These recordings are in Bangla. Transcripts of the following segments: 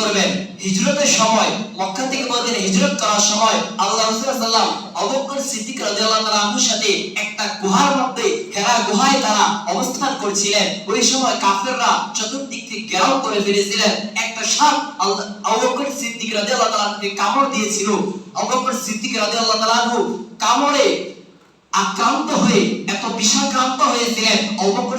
করবেন। হিজরতের সময়, মক্কা থেকে মদিনা হিজরত করার সময় আল্লাহ রাসূল সাল্লাম আবু সিদ্দিক রাদিয়াল্লাহু সাথে একটা গুহার মধ্যে হেরা গুহায় তারা অবস্থান করছিলেন। ওই সময় কাফেররা চতুর্দিক থেকে ঘেরাও করে ফেলেছিলেন। একটা সাপ আল্লাহ, আবু বকর তাআলা আনহুকে কামড় দিয়েছিল। আবু বকর সিদ্দিক রাদিয়াল্লাহু তাআলা কামড়ে আক্রান্ত হয়ে এত বিষাক্রান্ত হয়েছিলেন অবকর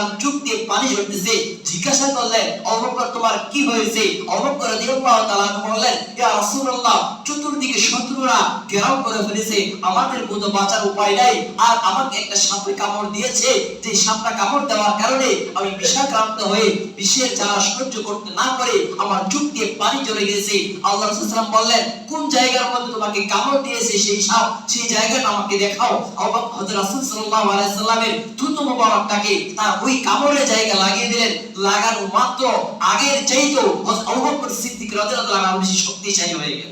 আনহু চুপ দিয়ে পানি ঝরতেছে। জিজ্ঞাসা করলেন অবকর তোমার কি হয়েছে? অবকর দিয়ে বললেন ইয়া রাসূলুল্লাহ চতুর্দিকে শত্রুরা ঘেরাও করে ফেলেছে। আমাদের কোনো বাঁচার উপায় নাই। আর আমাকে একটা সাপে কামড় দিয়েছে। যে সাপটা কামড় দেওয়ার কারণে আমি বিষাক্রান্ত হয়ে বিষের জ্বালা সহ্য করতে না করে আমার চোখ দিয়ে পানি ঝরে গেছে। আল্লাহ ওয়াসাল্লাম বললেন, কোন জায়গার মধ্যে তোমাকে কামড় দিয়েছে সেই সাপ, সেই জায়গাটা আমাকে দেখাও। অবাক হযরত রাসূল সাল্লাল্লাহু আলাইহি সাল্লামের থুতু মোবারকটাকে তার ওই কামড়ের জায়গা লাগিয়ে দিলেন। লাগানো মাত্র আগের চাইতো বকর সিদ্দিক তাআলা বেশি শক্তিশালী হয়ে গেল